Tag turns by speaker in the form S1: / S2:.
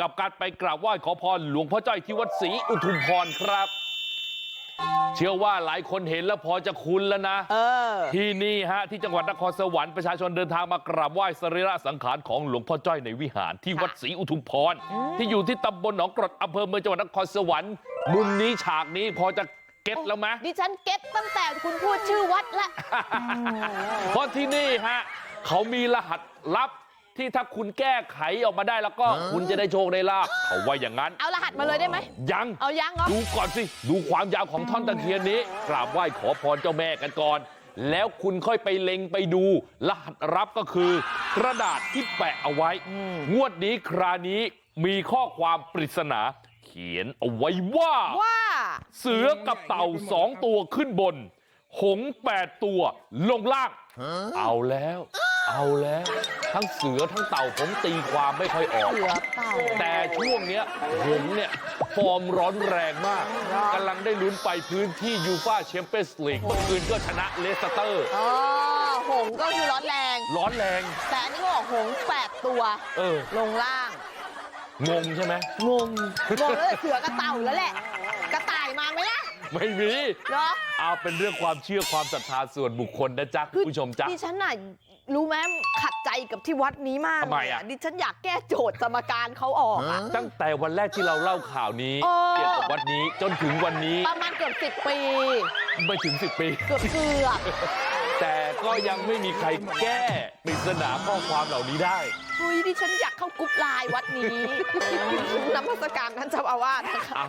S1: กับการไปกราบไหว้ขอพรหลวงพ่อจ้อยที่วัดศรีอุทุมพรครับเชื่อว่าหลายคนเห็นแล้วพอจะคุ้นแล้วนะ
S2: เออ
S1: ที่นี่ฮะที่จังหวัดนครสวรรค์ประชาชนเดินทางมากราบไหว้สรีระสังขารของหลวงพ่อจ้อยในวิหารที่วัดศรีอุทุมพรที่อยู่ที่ตำบลหนองกรดอำเภอเมืองจังหวัดนครสวรรค์มุมนี้ฉากนี้พอจะเก็ตแล้วไหม
S2: ดิฉันเก็ตตั้งแต่คุณพูดชื่อวัดละ
S1: เพราะที่นี่ฮะเขามีรหัสลับ ที่ถ้าคุณแก้ไขออกมาได้แล้วก็คุณจะได้โชคได้ลาบเขาว่าอย่างนั้น
S2: เอารหัสมาเลยได้ไหม
S1: ยัง
S2: เอายังเหรอ
S1: ดูก่อนสิดูความยาวของท่อนตะเคียนนี้กราบไหว้ขอพรเจ้าแม่กันก่อนแล้วคุณค่อยไปเล็งไปดูรหัสรับก็คือกระดาษที่แปะเอาไว้งวดนี้ครานี้มีข้อความปริศนาเขียนเอาไว้ว่า
S2: ว่า
S1: เสือกับเต่าสองตัวขึ้นบนหงส์แปดตัวลงล่างเอาแล้ว เอาแล้วทั้งเสือทั้งเต่าผมตีความไม่ค่อยออก
S2: เสือเต่า
S1: แต่ช่วงเนี้ยหงส์เนี่ยฟอร์มร้อนแรงมากกำลังได้ลุ้นไปพื้นที่ยูฟาแชมเปี้ยนส์ลีกเมื่อคืนก็ชนะเลสเตอร์
S2: อ๋อหงส์ก็คือร้อนแรง
S1: ร้อนแรง
S2: แต่อันนี้ก็บอกหงส์แปดตัว
S1: เออ
S2: ลงล่าง
S1: งงใช่ไหม
S2: งงงงเลยเสือกระเต่าแล้วแหละ กระต่ายมาไหมล่ะ
S1: ไม่มี
S2: เนาะ
S1: เอาเป็นเรื่องความเชื่อความศรัทธาส่วนบุคคลนะจ๊ะคุณผู้ชมจ๊ะ
S2: ดิฉันน่ะรู้ไหมขัดใจกับที่วัดนี้มาก
S1: ทำไม
S2: เลย
S1: อะ
S2: ดิฉันอยากแก้โจทย์สมการเขาออกอะ
S1: ตั้งแต่วันแรกที่เราเล่าข่าวนี้
S2: เออ
S1: เกี่ยวกับวัดนี้จนถึงวันนี้
S2: ประมาณเกือบสิบปี
S1: ไม่ถึง10ปี
S2: เกือบเกือบ
S1: แต่ก็ยังไม่มีใครแก้ปริศนาข้อความเหล่านี้ได้
S2: เฮ้ยดิฉันอยากเข้ากรุ๊ปไลน์วัดนี้น้ำมัสการท่านเจ้าอาวาสนะคะ
S1: อะ